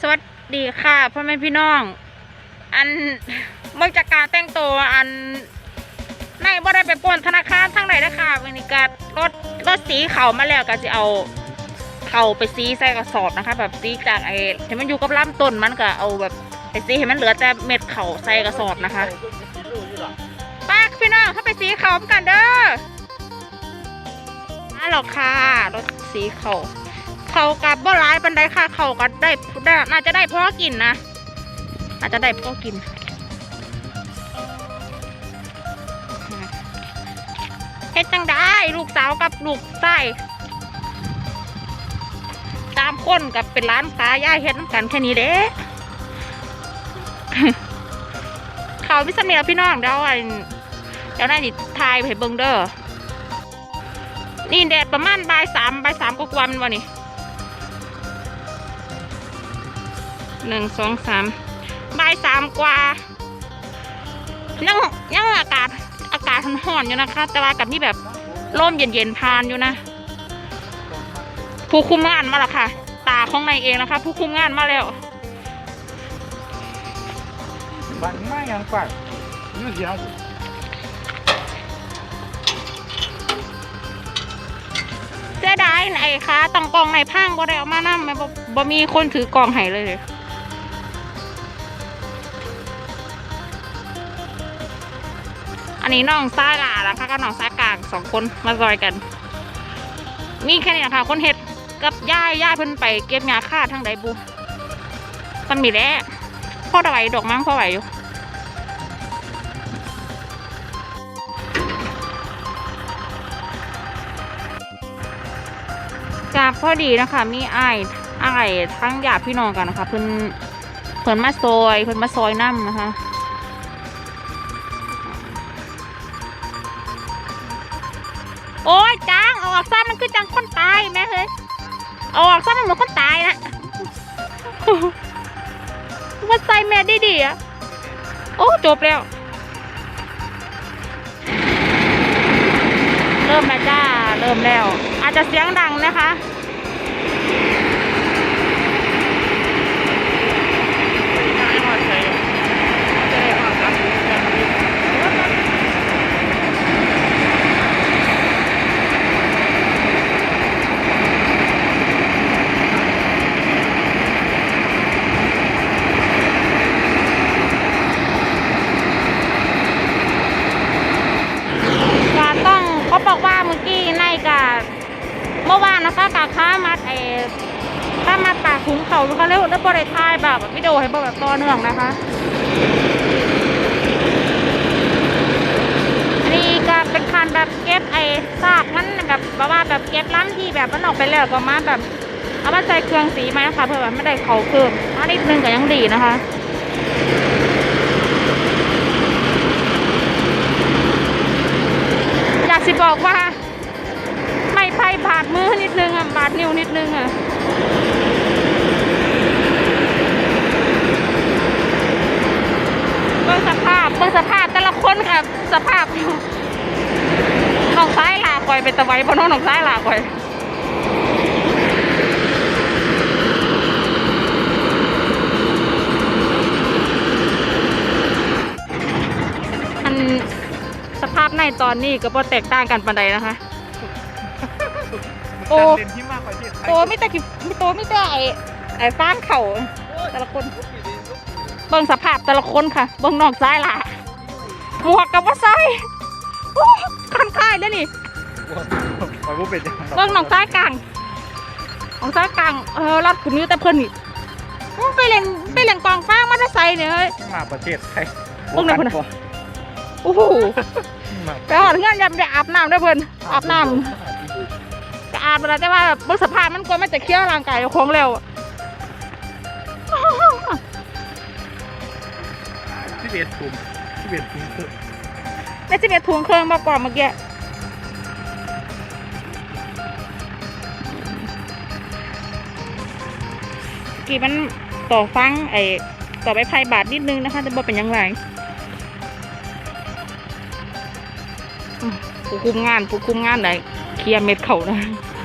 สวัสดีค่ะพ่อแม่พี่น้อง อันเมื่อจากการแต่งตัวอันในบ่ได้ไปป้นธนาคารทั้งไหนนะคะวันนี้ก็รถรถสีเขามาแล้วก็จะเอาเขาไปซีใส่กระสอบนะคะ แบบซีจากไอ้ที่มันอยู่กับลำต้นมันก็เอาแบบไปซีให้มันเหลือแต่เม็ดเขาใส่กระสอบนะคะป้าพี่น้องเข้าไปสีเขากันเด้อมาหรอกค่ะรถสีเขา เขากับบ่ร้ายปันไดค่ะ เขาก็ได้ได้น่าจะได้พ่อกินนะอาจจะได้พ่อกินเฮ็ดจังได้ลูกสาวกับลูกไส้ตามคนกับเป็นร้านค้าย่ายเฮ็ดน้ำกันแค่นี้เด้เขาพิสมีแล้วพี่น้องเดี๋ยวอันเดี๋ยวนายดิทายไปเบิงเด้อนี่แดดประมาณบ่ายสามบ่ายสามกว่าๆมันวะนี่ หนึ่งสองสามบ่ายสามกว่ายังยังอากาศอากาศร้อนๆอยู่นะคะ แต่ว่ากับนี่แบบร่มเย็นๆพานอยู่นะ ผู้คุมงานมาแล้วค่ะ ตาของนายเองนะคะ ผู้คุมงานมาแล้ว bạn mai ăn phải như gì không เสียดายไหนคะต้องกองในพังบ่ได้เอามานั่มบ่บ่มีคนถือกองไห้เลย อันนี้น้องซ้ายหลาแล้วค่ะกับน้องซ้ายกลางสองคนมาซอยกัน มีแค่นี้นะคะคนเห็ดกับย่ายย่ายเพิ่นไปเก็บยาฆ่าทางใดบุมันมีแล้วพ่อไหวดอกมั้งพ่อไหวอยู่กาพอดีนะคะ มีไอ้ายอ้ทั้งญาติพี่น้องกันนะคะ เพิ่นเพิ่นมาซอย เพิ่นมาซอยน้ำนะคะ ออกซะมันคือจังคนตายแม่เฮ้ยเอาออกซะมันเหมือนคนตายนะว่าใส่แม่ได้ดีอะโอ้จบแล้ว เริ่มแล้วจ้า เริ่มแล้ว อาจจะเสียงดังนะคะ ก็ต้องเขาบอกว่าเมื่อกี้ในกา เมื่อวานนะคะกาค้ามาไอ้ข้ามาตากถุงเขาเขาเรียกแล้บริทายแบบวิดีโอให้แบบต่อเนื่องนะคะ อันนี้ก็เป็นการแบบเก็บไอ้ซากมันแบบแบบว่าแบบเก็บล้ำที่แบบมันออกไปแล้วก็มาแบบเอามาใส่เครื่องสีไหมนะคะเพื่อแบบไม่ได้เขาเพิ่มอันนิดนึงก็ยังดีนะคะอยากสิบอกว่า ไม่บาดมือนิดนึงอะ บาดนิ้วนิดนึงอะเบิ่งสภาพเบิ่งสภาพแต่ละคนค่ะสภาพน้องซ้ายหลาคอยเป็นตะไว้พน้องน้องซ้ายหลาคอยอันสภาพในตอนนี้ก็บ่แตกต่างกันปานใดนะคะ โอ้เด่นที่มากกว่าที่โตไม่แต่กี่โตไม่แต่ไอ้ไอ้ฟ้านเข่าแต่ละคน เบิ่งสภาพแต่ละคนค่ะ เบิ่งนอกซ้ายล่ะหมวกกับว่าใส่โอ้คันคายแล้วนี่ปล่อยผู้เป็นเบิ่งนอกซ้ายกลางนอกซ้ายกลาง เออรัดขุนนิ้วแต่เพิ่นนี่อื้อไปเล่นไปเล่นกองฟ้างมาได้ใส่เนี่ยเฮ้ย มาประเทศไทยพวกไหนพวกไหนโอ้โหไปหอดเงื่อนยำจะอาบน้ำได้เพิ่นอาบน้ำจะ อาบอะไรแต่ว่าแบบเบิ่งสภาพมันก็ไม่จะเคี้ยวร่างกายของแล้วอะที่เบียดถุงที่เบียดถุงคือในสิบเอ็ดถุงเครื่องมากกว่าเมื่อกี้กี่มันต่อฟังไอ้ต่อไปไพ่บาทนิดนึงนะคะจะบอกเป็นยังไงอืมผู้คุมงานผู้คุมงานไหนเคลียร์เม็ดเขานะ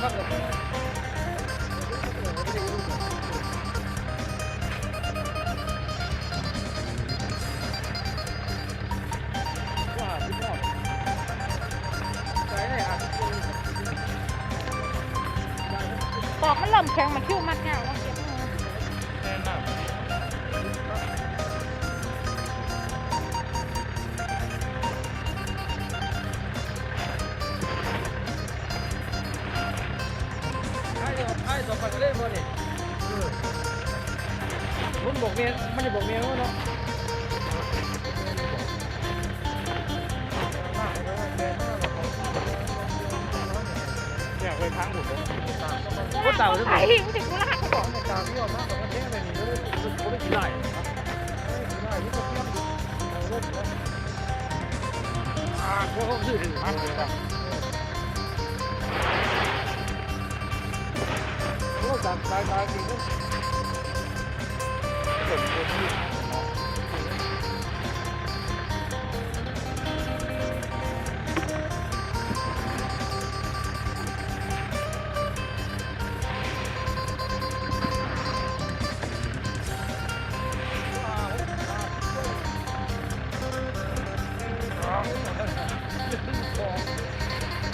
ปอกมันเริ่มแข็งมันคิ้วมัดง่ายว่าเก็บ ไอ้ต่อไปก็เล่นบ่นี่ผมบอกเมียมันจะบอกเมียว่าเนาะเนี่ยไปทางผมเลยก็เต่าใส่มึงถึงกูลากเขาบอกตามที่ว่ามาของมันแท้เลยนี่ผมไม่กินได้อ่าพวกเขาซื้อถือมาเลยครับ พวกตามตายตายกินก็เกิดเป็นที่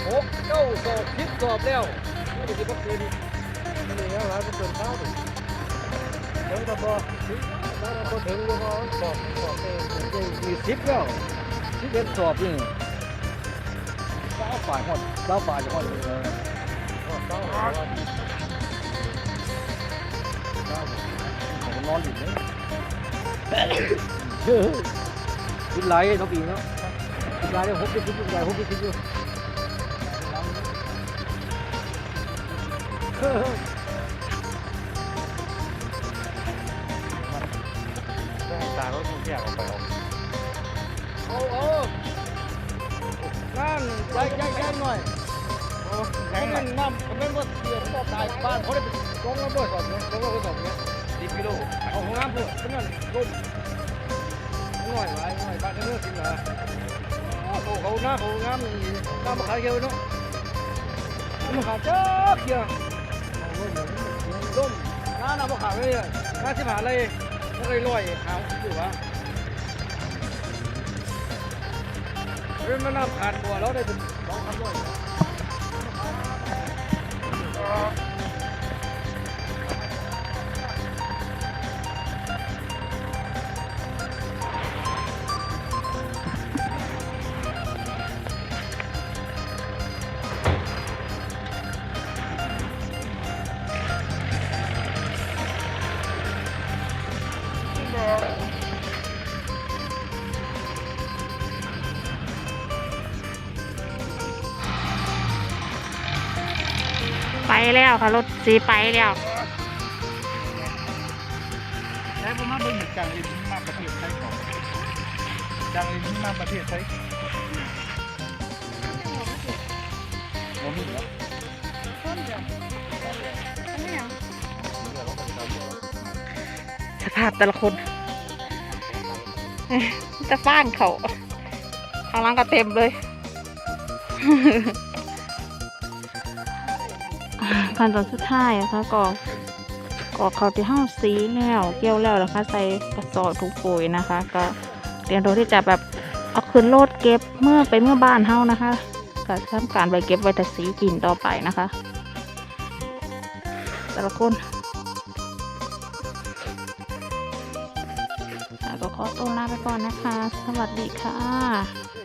หกเก้าสอบคิดสอบแล้ว เดี๋ยวจะบอกถึงถ้าเราถึงก็สอบสอบเองมีสิบแล้วสิบเอ็ดสอบนี่เก้าฝ่ายหมดเก้าฝ่ายจะหมดเลยเก้าฝ่ายเก้าผมนอนอยู่นี่กินไรน้องปีเนาะกินไรเนี่ยหกสิบกินไรหกสิบกินอยู่ ตารถทุกอย่างออกไปออกโอ้โอ้นั่นใจใจใจหน่อยโอ้แข็งมันน้ำมันไม่หมดเดือดก็ตายบ้านเขาได้เป็นกองระเบิดสอบเนี่ยกองระเบิดสอบเนี่ยสิบกิโลเอาของน้ำเพื่อเป็นนั่นต้มหน่อยไว้หน่อยบ้านเนื้อกินเหรอโอ้เขาหน้าเขาน้ำน้ำมาขายเยอะเนาะมันขาดเยอะเยอะต้มน้าน้ำมาขายเลยน้าที่มหาเลยไม่เคยลอยหาอยู่วะ เรื่องมันน้ำขาดตัวแล้วได้เป็นสองพันด้วย ไปแล้วค่ะรถสีไปแล้วแล้วผมมาเบิ่งจังอินมาประเทศไทยก่อนจังอินมาประเทศไทยผมมีแล้วสภาพแต่ละคนจะฟ้านเขาทางล่างก็เต็มเลย ขั้นตอนสุดท้ายอะคะก็ก็เขาที่ห้าสีแล้วเกี่ยวแล้วนะคะ ใส่กระสอบถุงปุ๋ยนะคะ ก็เตรียมตัวที่จะแบบเอาขึ้นโลดเก็บเมื่อไปเมื่อบ้านเฮานะคะก็ทำการไปเก็บไว้แต่สีกินต่อไปนะคะ แต่ละคนก็ขอตัวลาไปก่อนนะคะ สวัสดีค่ะ